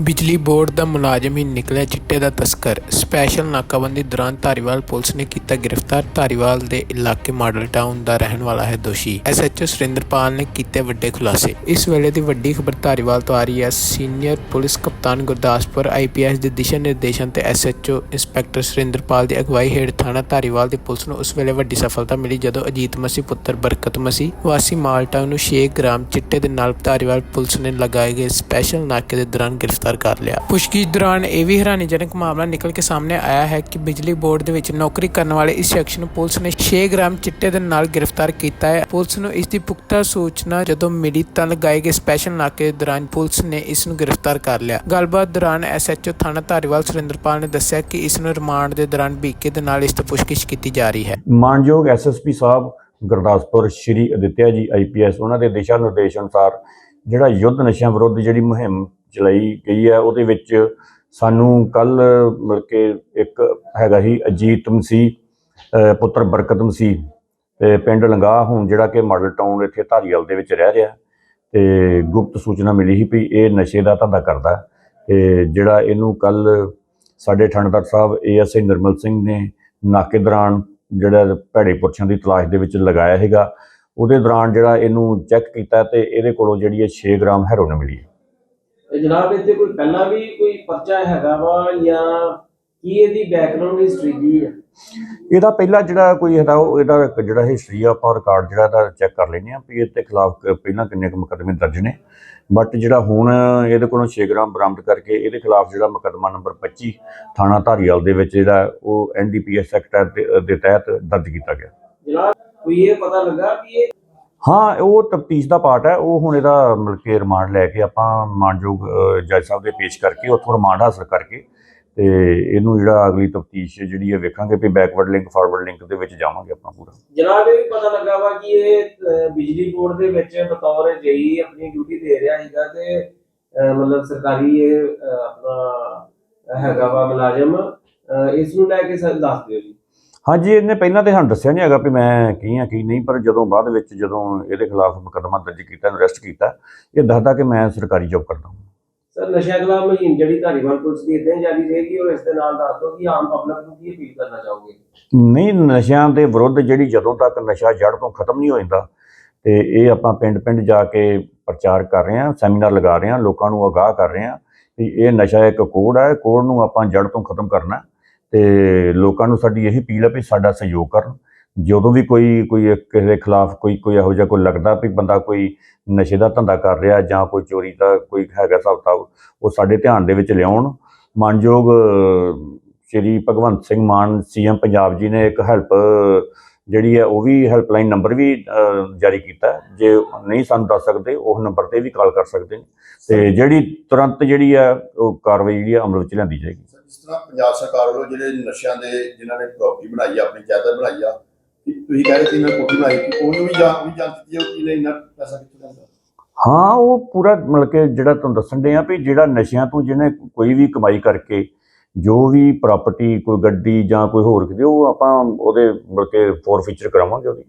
ਬਿਜਲੀ ਬੋਰਡ ਦਾ ਮੁਲਾਜ਼ਮ ਹੀ ਨਿਕਲਿਆ ਚਿੱਟੇ ਦਾ ਤਸਕਰ। ਸਪੈਸ਼ਲ ਨਾਕਾਬੰਦੀ ਦੌਰਾਨ ਧਾਰੀਵਾਲ ਪੁਲਿਸ ਨੇ ਕੀਤਾ ਗ੍ਰਿਫਤਾਰ। ਧਾਰੀਵਾਲ ਦੇ ਇਲਾਕੇ ਮਾਡਲ ਟਾਊਨ ਦਾ ਰਹਿਣ ਵਾਲਾ ਹੈ ਦੋਸ਼ੀ। ਐਸਐਚਓ ਸੁਰਿੰਦਰਪਾਲ ਨੇ ਕੀਤੇ ਵੱਡੇ ਖੁਲਾਸੇ। ਇਸ ਵੇਲੇ ਦੀ ਵੱਡੀ ਖਬਰ ਧਾਰੀਵਾਲ ਤੋਂ ਆ ਰਹੀ ਹੈ। ਸੀਨੀਅਰ ਪੁਲਿਸ ਕਪਤਾਨ ਗੁਰਦਾਸਪੁਰ ਆਈਪੀਐਸ ਦੇ ਦਿਸ਼ਾ ਨਿਰਦੇਸ਼ਾਂ ਤੇ ਐਸਐਚਓ ਇੰਸਪੈਕਟਰ ਸੁਰਿੰਦਰਪਾਲ ਦੀ ਅਗਵਾਈ ਹੇਠ ਥਾਣਾ ਧਾਰੀਵਾਲ ਦੀ ਪੁਲਿਸ ਨੂੰ ਉਸ ਵੇਲੇ ਵੱਡੀ ਸਫਲਤਾ ਮਿਲੀ ਜਦੋਂ ਅਜੀਤ ਮਸੀ, ਪੁੱਤਰ ਬਰਕਤ ਮਸੀ, ਵਾਸੀ ਮਾਲਟਾਊਨ ਨੂੰ 6 ਗ੍ਰਾਮ ਚਿੱਟੇ ਦੇ ਨਾਲ ਧਾਰੀਵਾਲ ਪੁਲਿਸ ਨੇ ਲਗਾਏ ਗਏ ਸਪੈਸ਼ਲ ਨਾਕੇ ਦੇ ਦੌਰਾਨ ਗ੍ਰਿਫਤਾਰ ਕਰ ਲਿਆ। ਪੁੱਛਗਿੱਛ ਦੌਰਾਨ ਇਹ ਵੀ ਹੈਰਾਨੀਜਨਕ ਮਾਮਲਾ ਨਿਕਲ ਕੇ ਸਾਹਮਣੇ ਆਇਆ ਹੈ ਕਿ ਬਿਜਲੀ ਬੋਰਡ ਦੇ ਵਿੱਚ ਨੌਕਰੀ ਕਰਨ ਵਾਲੇ ਇਸ ਸ਼ਖਸ ਨੂੰ ਪੁਲਿਸ ਨੇ 6 ਗ੍ਰਾਮ ਚਿੱਟੇ ਦੇ ਨਾਲ ਗ੍ਰਿਫਤਾਰ ਕੀਤਾ ਹੈ। ਪੁਲਿਸ ਨੂੰ ਇਸ ਦੀ ਪੁਖਤਾ ਸੂਚਨਾ ਜਦੋਂ ਮਿਲੀ ਤਾਂ ਲਗਾਏ ਗਏ ਸਪੈਸ਼ਲ ਨਾਕੇ ਦੌਰਾਨ ਪੁਲਿਸ ਨੇ ਇਸ ਨੂੰ ਗ੍ਰਿਫਤਾਰ ਕਰ ਲਿਆ। ਗੱਲਬਾਤ ਦੌਰਾਨ ਐਸਐਚਓ ਥਾਣਾ ਧਾਰੀਵਾਲ ਸੁਰਿੰਦਰਪਾਲ ਨੇ ਦੱਸਿਆ ਕਿ ਇਸ ਨੂੰ ਰਿਮਾਂਡ ਦੇ ਦੌਰਾਨ ਬੀਕੇ ਦੇ ਨਾਲ ਇਸ ਤੋਂ ਪੁੱਛਗਿੱਛ ਕੀਤੀ ਜਾ ਰਹੀ ਹੈ। ਮਾਨਯੋਗ ਐਸਐਸਪੀ ਸਾਹਿਬ ਗੁਰਦਾਸਪੁਰ ਸ਼੍ਰੀ ਅਦਿੱਤਿਆ ਜੀ ਆਈਪੀਐਸ ਉਹਨਾਂ ਦੇ ਦਿਸ਼ਾ ਨਿਰਦੇਸ਼ ਅਨੁਸਾਰ ਜਿਹੜਾ ਯੁੱਧ ਨਸ਼ਿਆਂ ਵਿਰੁੱਧ ਜਿਹੜੀ ਮੁਹਿੰਮ ਚਲਾਈ ਗਈ ਹੈ। ਉਹਦੇ ਵਿੱਚ ਸਾਨੂੰ ਕੱਲ ਮਿਲ ਕੇ ਇੱਕ ਹੈਗਾ ਹੀ ਅਜੀਤ ਮਸੀਹ ਪੁੱਤਰ ਬਰਕਤ ਮਸੀਹ ਤੇ ਪਿੰਡ ਲੰਗਾ ਹੁਣ ਜਿਹੜਾ ਕਿ ਮਾਡਲ ਟਾਊਨ ਇੱਥੇ ਧਾਰੀਵਾਲ ਦੇ ਵਿੱਚ ਰਹਿ ਰਿਹਾ। ਤੇ ਗੁਪਤ ਸੂਚਨਾ ਮਿਲੀ ਸੀ ਵੀ ਇਹ ਨਸ਼ੇ ਦਾ ਧੰਦਾ ਕਰਦਾ ਹੈ। ਤੇ ਜਿਹੜਾ ਇਹਨੂੰ ਕੱਲ ਸਾਡੇ ਠੰਡਦਾਰ ਸਾਹਿਬ ਏਐਸਆਈ ਨਿਰਮਲ ਸਿੰਘ ਨੇ ਨਾਕੇ ਦੌਰਾਨ ਜਿਹੜਾ ਭੈੜੇ ਪੁਰਸ਼ਾਂ ਦੀ ਤਲਾਸ਼ ਦੇ ਵਿੱਚ ਲਗਾਇਆ ਹੈਗਾ ਉਹਦੇ ਦੌਰਾਨ ਜਿਹੜਾ ਇਹਨੂੰ ਚੈੱਕ ਕੀਤਾ ਤੇ ਇਹਦੇ ਕੋਲੋਂ ਜਿਹੜੀ ਹੈ 6 ਗ੍ਰਾਮ ਹੈਰੋਇਨ ਮਿਲੀ ਹੈ। ਜਨਾਬ ਇੱਥੇ ਕੋਈ ਪਹਿਲਾਂ ਵੀ ਕੋਈ ਪਰਚਾ ਹੈਗਾ ਵਾ ਜਾਂ ਕੀ ਇਹਦੀ ਬੈਕਗ੍ਰਾਉਂਡ ਹਿਸਟਰੀ ਕੀ ਹੈ? ਇਹਦਾ ਪਹਿਲਾ ਜਿਹੜਾ ਕੋਈ ਇਹਦਾ ਉਹ ਇਹਦਾ ਇੱਕ ਜਿਹੜਾ ਹਿਸਟਰੀ ਆ ਆਪਾਂ ਰਿਕਾਰਡ ਜਿਹੜਾ ਇਹਦਾ ਚੈੱਕ ਕਰ ਲੈਂਦੇ ਆ ਵੀ ਇਹਦੇ ਖਿਲਾਫ ਪਹਿਲਾਂ ਕਿੰਨੇ ਕੁ ਮੁਕੱਦਮੇ ਦਰਜ ਨੇ। ਬਟ ਜਿਹੜਾ ਹੁਣ ਇਹਦੇ ਕੋਲੋਂ 6 ਗ੍ਰਾਮ ਬਰਾਮਦ ਕਰਕੇ ਇਹਦੇ ਖਿਲਾਫ ਜਿਹੜਾ ਮੁਕੱਦਮਾ ਨੰਬਰ 25 ਥਾਣਾ ਧਾਰੀਵਾਲ ਦੇ ਵਿੱਚ ਜਿਹੜਾ ਉਹ ਐਨਡੀਪੀਐਸ ਐਕਟ ਦੇ ਦੇ ਤਹਿਤ ਦਰਜ ਕੀਤਾ ਗਿਆ। ਜਨਾਬ ਕੋਈ ਇਹ ਪਤਾ ਲੱਗਾ ਕਿ ਇਹ ਹਾਂ, ਉਹ ਤਫਤੀਸ਼ ਦਾ ਪਾਰਟ ਹੈ, ਉਹ ਹੁਣ ਇਹਦਾ ਮਿਲ ਕੇ ਰਿਮਾਂਡ ਲੈ ਕੇ ਆਪਾਂ ਮਾਨਯੋਗ ਜੱਜ ਸਾਹਿਬ ਦੇ ਪੇਸ਼ ਕਰਕੇ ਉੱਥੋਂ ਰਿਮਾਂਡ ਹਾਸਲ ਕਰਕੇ ਤੇ ਇਹਨੂੰ ਜਿਹੜਾ ਅਗਲੀ ਤਫਤੀਸ਼ ਜਿਹੜੀ ਹੈ ਵੇਖਾਂਗੇ ਵੀ ਬੈਕਵਰਡ ਲਿੰਕ ਫਾਰਵਰਡ ਲਿੰਕ ਦੇ ਵਿੱਚ ਜਾਵਾਂਗੇ ਆਪਾਂ ਪੂਰਾ। ਜਨਾਬ, ਇਹ ਵੀ ਪਤਾ ਲੱਗਾ ਵਾ ਕਿ ਇਹ ਬਿਜਲੀ ਬੋਰਡ ਦੇ ਵਿੱਚ ਬਤੌਰ ਜਈ ਆਪਣੀ ਡਿਊਟੀ ਦੇ ਰਿਹਾ ਹੈਗਾ ਤੇ ਮਤਲਬ ਸਰਕਾਰੀ ਇਹ ਆਪਣਾ ਹੈਗਾ ਵਾ ਮੁਲਾਜ਼ਮ ਇਸ ਨੂੰ ਲੈ ਕੇ ਦੱਸ ਦਿਓ ਜੀ। ਹਾਂਜੀ ਇਹਨੇ ਪਹਿਲਾਂ ਤੇ ਸਾਨੂੰ ਦੱਸਿਆ ਨਹੀਂ ਹੈਗਾ ਵੀ ਮੈਂ ਕੀ ਆ ਕੀ ਨਹੀਂ ਪਰ ਜਦੋਂ ਬਾਅਦ ਵਿੱਚ ਜਦੋਂ ਇਹਦੇ ਖਿਲਾਫ ਮੁਕੱਦਮਾ ਦਰਜ ਕੀਤਾ ਅਰੈਸਟ ਕੀਤਾ ਇਹ ਦੱਸਦਾ ਕਿ ਮੈਂ ਸਰਕਾਰੀ ਜੌਬ ਕਰਦਾ ਹਾਂ। ਸਰ ਨਸ਼ਾ ਖਿਲਾਫ ਮੁਹਿੰਮ ਜਿਹੜੀ ਧਾਰੀਵਾਲ ਪੁਲਿਸ ਦੀ ਇਦਾਂ ਜਾਰੀ ਰਹੇਗੀ ਔਰ ਇਸ ਦੇ ਨਾਲ ਦੱਸ ਦਿਓ ਕਿ ਆਮ ਪਬਲਿਕ ਨੂੰ ਕੀ ਅਪੀਲ ਕਰਨਾ ਚਾਹੋਗੇ? ਨਹੀਂ ਨਸ਼ਿਆਂ ਦੇ ਵਿਰੁੱਧ ਜਿਹੜੀ ਜਦੋਂ ਤੱਕ ਨਸ਼ਾ ਜੜ ਤੋਂ ਖਤਮ ਨਹੀਂ ਹੋ ਜਾਂਦਾ ਤੇ ਇਹ ਆਪਾਂ ਪਿੰਡ-ਪਿੰਡ ਜਾ ਕੇ ਪ੍ਰਚਾਰ ਕਰ ਰਹੇ ਹਾਂ ਸੈਮੀਨਾਰ ਲਗਾ ਰਹੇ ਹਾਂ ਲੋਕਾਂ ਨੂੰ ਅਗਾਹ ਕਰ ਰਹੇ ਹਾਂ ਵੀ ਇਹ ਨਸ਼ਾ ਇੱਕ ਕੋੜ ਹੈ ਕੋੜ ਨੂੰ ਆਪਾਂ ਜੜ ਤੋਂ ਖਤਮ ਕਰਨਾ। ਹੈ ਤੇ ਲੋਕਾਂ ਨੂੰ ਸਾਡੀ ਇਹ ਅਪੀਲ ਹੈ ਵੀ ਸਾਡਾ ਸਹਿਯੋਗ ਕਰਨ। ਜਦੋਂ ਵੀ ਕੋਈ ਕੋਈ ਕਿਸੇ ਦੇ ਖਿਲਾਫ ਕੋਈ ਕੋਈ ਇਹੋ ਜਿਹਾ ਕੋਈ ਲੱਗਦਾ ਵੀ ਬੰਦਾ ਕੋਈ ਨਸ਼ੇ ਦਾ ਧੰਦਾ ਕਰ ਰਿਹਾ ਜਾਂ ਕੋਈ ਚੋਰੀ ਦਾ ਕੋਈ ਹੈਗਾ ਹਿਸਾਬ ਕਿਤਾਬ ਉਹ ਸਾਡੇ ਧਿਆਨ ਦੇ ਵਿੱਚ ਲਿਆਉਣ। ਮਾਨਯੋਗ ਸ਼੍ਰੀ ਭਗਵੰਤ ਸਿੰਘ ਮਾਨ ਸੀਐਮ ਪੰਜਾਬ ਜੀ ਨੇ ਇੱਕ ਹੈਲਪ ਜਿਹੜੀ ਹੈ ਉਹ ਵੀ ਹੈਲਪਲਾਈਨ ਨੰਬਰ ਵੀ ਜਾਰੀ ਕੀਤਾ। ਜੇ ਨਹੀਂ ਸਾਨੂੰ ਦੱਸ ਸਕਦੇ ਉਹ ਨੰਬਰ ਤੇ ਵੀ ਕਾਲ ਕਰ ਸਕਦੇ ਨੇ। ਤੇ ਜਿਹੜੀ ਤੁਰੰਤ ਜਿਹੜੀ ਹੈ ਉਹ ਕਾਰਵਾਈ ਜਿਹੜੀ ਹੈ ਅਮਲ ਵਿੱਚ ਲਿਆਂਦੀ ਜਾਏਗੀ। ਜਿਸ ਤਰ੍ਹਾਂ ਪੰਜਾਬ ਸਰਕਾਰ ਵੱਲੋਂ ਜਿਹੜੇ ਨਸ਼ਿਆਂ ਦੇ ਜਿਨ੍ਹਾਂ ਨੇ ਪ੍ਰਾਪਰਟੀ ਬਣਾਈ ਆ, ਆਪਣੀ ਜਾਇਦਾਦ ਬਣਾਈ ਆ ਤੁਸੀਂ ਕਹਿ ਰਹੇ ਸੀ ਮੈਂ ਕੋਠੀ ਬਣਾਈ ਕਿ ਉਹਨੂੰ ਵੀ ਜਾਂ ਵੀ ਜਾਂਚ ਕੀਤੀ ਜਾਊ ਕਿ ਇੰਨਾ ਪੈਸਾ ਕਿੱਥੋਂ ਜਾਂਦਾ ਹਾਂ, ਉਹ ਪੂਰਾ ਮਤਲਬ ਕਿ ਜਿਹੜਾ ਤੁਹਾਨੂੰ ਦੱਸਣ ਦੇ ਆ ਵੀ ਜਿਹੜਾ ਨਸ਼ਿਆਂ ਤੋਂ ਜਿਹਨੇ ਕੋਈ ਵੀ ਕਮਾਈ ਕਰਕੇ, ਜੋ ਵੀ ਪ੍ਰਾਪਰਟੀ ਕੋਈ ਗੱਡੀ ਜਾਂ ਕੋਈ ਹੋਰ ਕਿਤੇ, ਉਹ ਆਪਾਂ ਉਹਦੇ ਮਤਲਬ ਕਿ ਫੋਰ ਕਰਾਵਾਂਗੇ ਉਹਦੀ।